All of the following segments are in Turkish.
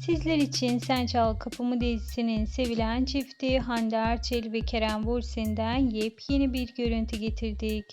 Sizler için Sen Çal Kapımı dizisinin sevilen çifti Hande Erçel ve Kerem Bürsin'den yepyeni bir görüntü getirdik.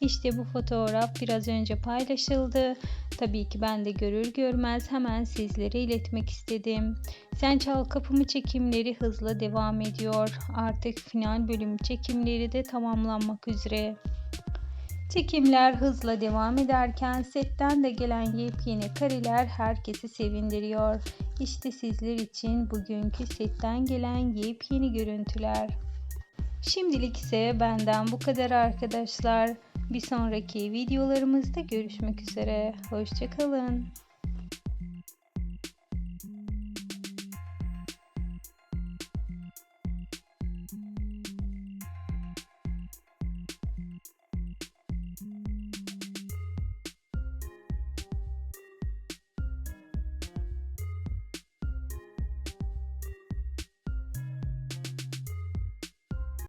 İşte bu fotoğraf biraz önce paylaşıldı. Tabii ki ben de görür görmez hemen sizlere iletmek istedim. Sen Çal Kapımı çekimleri hızla devam ediyor. Artık final bölüm çekimleri de tamamlanmak üzere. Çekimler hızla devam ederken setten de gelen yepyeni kareler herkesi sevindiriyor. İşte sizler için bugünkü setten gelen yepyeni görüntüler. Şimdilik ise benden bu kadar arkadaşlar. Bir sonraki videolarımızda görüşmek üzere. Hoşçakalın.